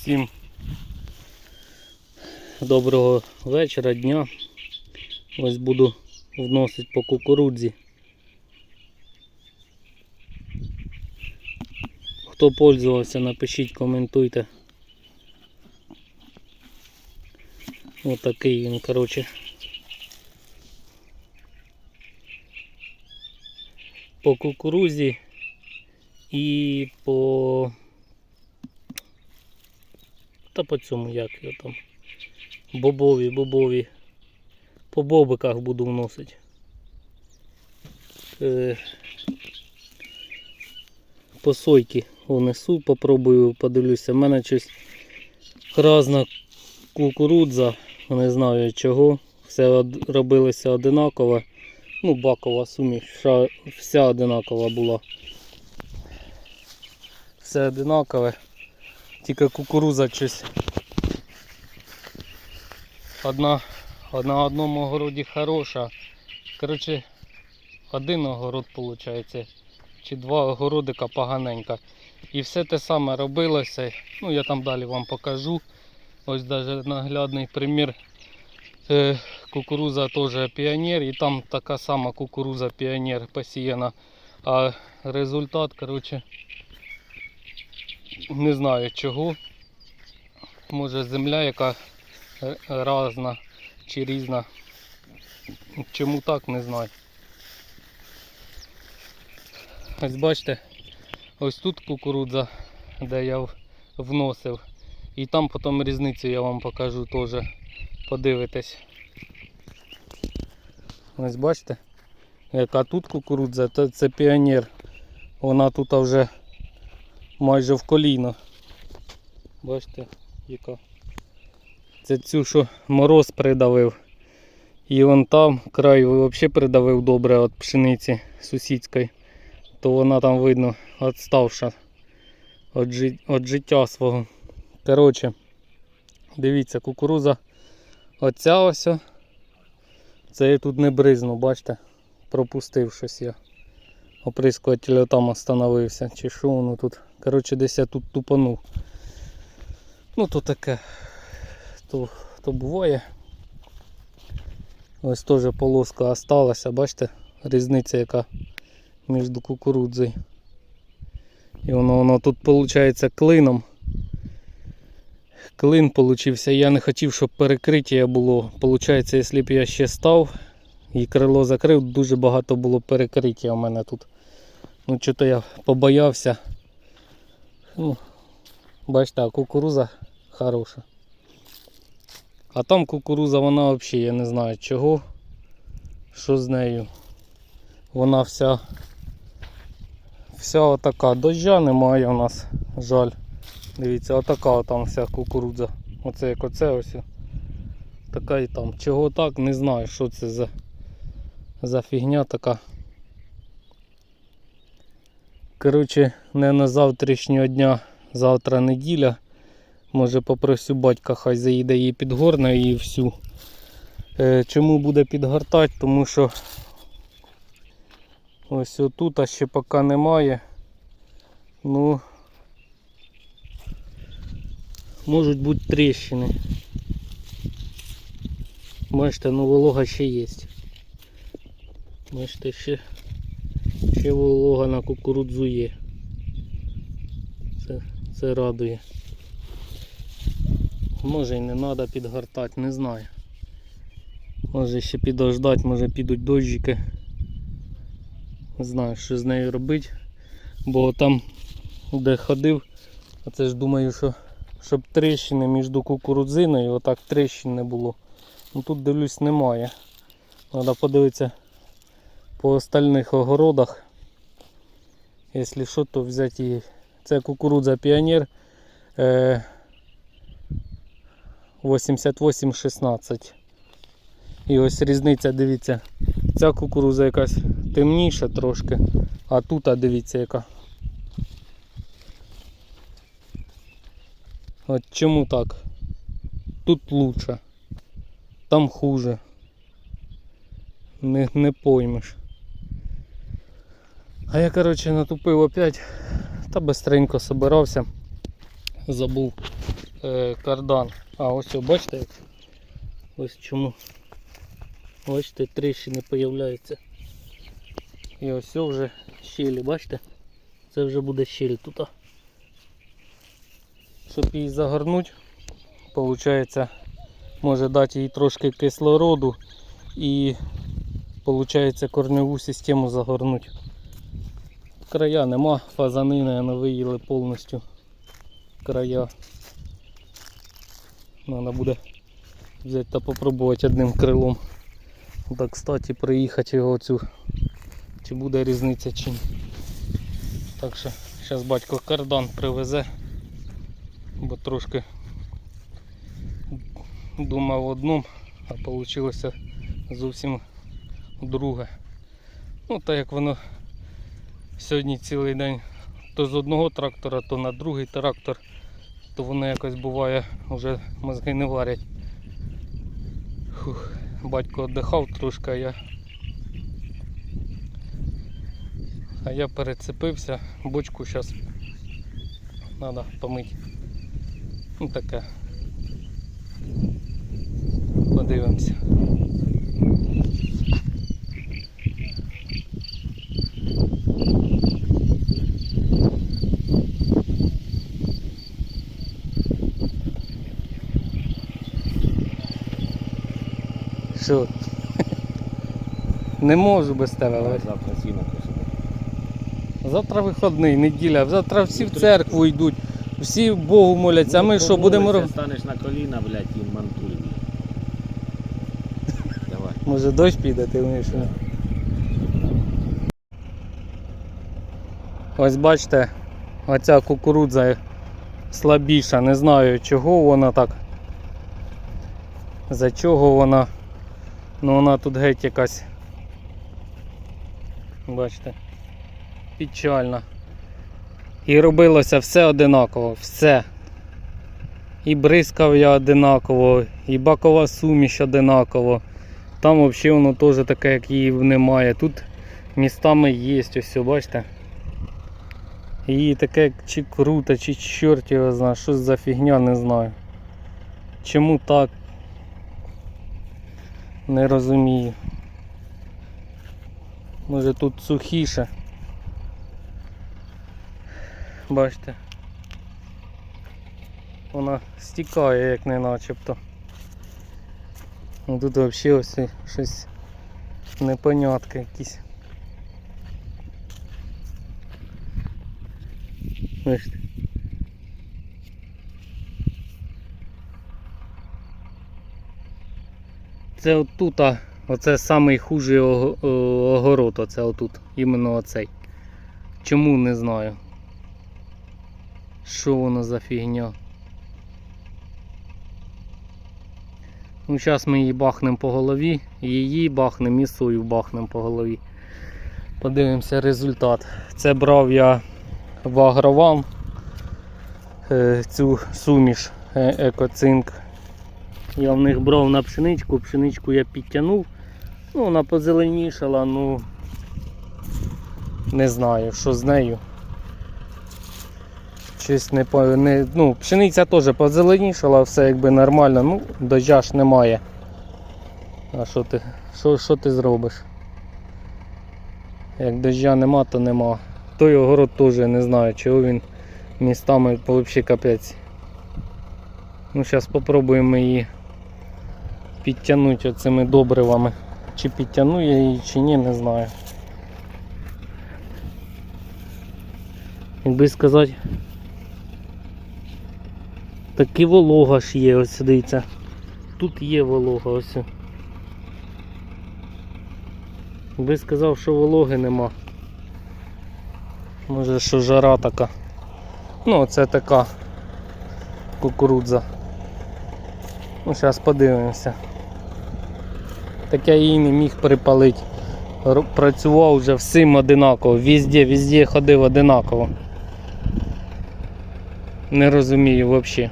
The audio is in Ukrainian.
Всім доброго вечора, дня. Ось буду вносити по кукурудзі. Хто пользувався, напишіть, коментуйте. Отакий він, коротше. По кукурузі і по та по цьому як його там. Бобові, бобові. По бобиках буду вносити. Е, по сойки внесу, попробую, подивлюся. У мене щось разна кукурудза, не знаю чого. Все робилося одинаково. Ну, бакова суміш, вся одинакова була. Все одинакове. Тільки кукуруза щось. Одна, на одному огороді хороша. Коротше, один огород виходить. Чи два огородика поганенька. І все те саме робилося. Ну я там далі вам покажу. Ось навіть наглядний примір. Е, кукуруза теж піонер і там така сама кукуруза піонер посіяна. А результат, коротше, не знаю чого. Може земля яка разна чи різна. Чому так, не знаю. Ось бачите, ось тут кукурудза, де я вносив. І там потім різницю я вам покажу теж. Подивитесь. Ось бачите, яка тут кукурудза, це, це піонер. Вона тут вже майже в коліно. Бачите, яка. Це цю, що мороз придавив. І вон там край взагалі придавив добре від пшениці сусідської. То вона там видно відставша від, жи... від життя свого. Коротше, дивіться, кукуруза оця ось. Це я тут не бризну, бачите? Пропустив щось я. Оприскуватель там остановився. Чи що воно тут. Коротше, десь я тут тупанув. Ну то таке. То, то буває. Ось теж полоска осталася, бачите, різниця яка між кукурудзою. І воно, воно тут виходить клином. Клин получився. Я не хотів, щоб перекриття було. Получається, якщо б я ще став і крило закрив, дуже багато було перекриття у мене тут. Ну, що-то я побоявся. Ну, бачите, а кукуруза хороша. А там кукуруза, вона взагалі, я не знаю чого. Що з нею. Вона вся вся отака. Дождя немає у нас, жаль. Дивіться, отака там вся кукурудза. Оце як оце ось. Така і там. Чого так, не знаю, що це за, за фігня така. Коротше, не на завтрашнього дня, завтра неділя. Може попросю батька, хай заїде її підгорне і всю. Е, чому буде підгортати? Тому що ось отут а ще поки немає. Ну можуть бути тріщини. Бачите, ну волога ще є. Бачите, ще, ще волога на кукурудзу є. Це, це радує. Може і не треба підгортати, не знаю. Може ще підождати, може підуть дощики. Не знаю, що з нею робити. Бо там, де ходив, оце ж думаю, що щоб тріщини між кукурудзиною, отак тріщин не було. Ну тут дивлюсь немає. Треба подивитися по остальних огородах. Якщо що, то взяти її. Це кукурудза піонер. Е, 88-16. І ось різниця, дивіться, ця кукуруза якась темніша трошки, а тут, а дивіться яка. От чому так? Тут лучше, там хуже. Не, не поймеш. А я, коротше, натупив опять та бистренько собирався. забув е, кардан. А ось о, бачите? як? Ось чому. Бачите, тріщини появляються. І ось о вже щелі, бачите? Це вже буде щель тут. Щоб її загорнути, виходить, може дати їй трошки кислороду і виходить корневу систему загорнути. Края нема, фазанини вони виїли повністю края. Треба буде взяти та попробувати одним крилом. Так, кстати, приїхати його цю. Чи буде різниця чи ні. Так що зараз батько кардан привезе, бо трошки думав одному, а вийшло зовсім друге. Ну так як воно сьогодні цілий день то з одного трактора, то на другий трактор, то воно якось буває вже мозги не варять. Фух, батько віддихав трошки, а я. А я перецепився, бочку зараз треба помити. Ну таке. Подивимося. Що? Не можу без тебе. Вась. Завтра сіно посадити. Завтра вихідний, неділя. Завтра всі в церкву йдуть, всі Богу моляться. А ми Ну, що будемо робити? Станеш на коліна, блядь, і мантуй. Давай. Може дощ піде, ти вмієш. ні? Ось бачите, оця кукурудза слабіша. Не знаю чого вона так. За чого вона. Ну вона тут геть якась. Бачите. Печальна. І робилося все одинаково, все. І бризкав я одинаково, і бакова суміш одинаково. Там взагалі воно теж таке, як її немає. Тут містами є, ось, все, бачите. І таке чи круто, чи чорт його знає, що за фігня, не знаю. Чому так? Не розумію. Може тут сухіше. Бачите. Вона стікає як не начебто. Ну тут взагалі ось щось непонятке якісь. Бачите. Це отут, оце самий хужий огород, оце отут, іменно оцей. Чому не знаю. Що воно за фігня? Ну, зараз ми її бахнемо по голові, її бахнемо і сою бахнемо по голові. Подивимося результат. Це брав я в агровам е, цю суміш е, екоцинк. Я в них брав на пшеничку, пшеничку я підтягнув. Ну, вона позеленішала, ну не знаю, що з нею. Щось не, не ну, пшениця теж позеленішала, все якби нормально, ну, дождя ж немає. А що ти, що, що ти зробиш? Як дождя нема, то нема. Той огород теж не знаю, чого він містами взагалі капець. Ну, зараз спробуємо її підтягнути оцими добривами. Чи підтягну я її, чи ні, не знаю. Якби сказати, таки волога ж є, ось дивіться. Тут є волога ось. Якби сказав, що вологи нема. Може що жара така. Ну це така кукурудза. Ну зараз подивимося. Так я її не міг припалити. Працював вже всім одинаково, везде, везде ходив одинаково. Не розумію взагалі.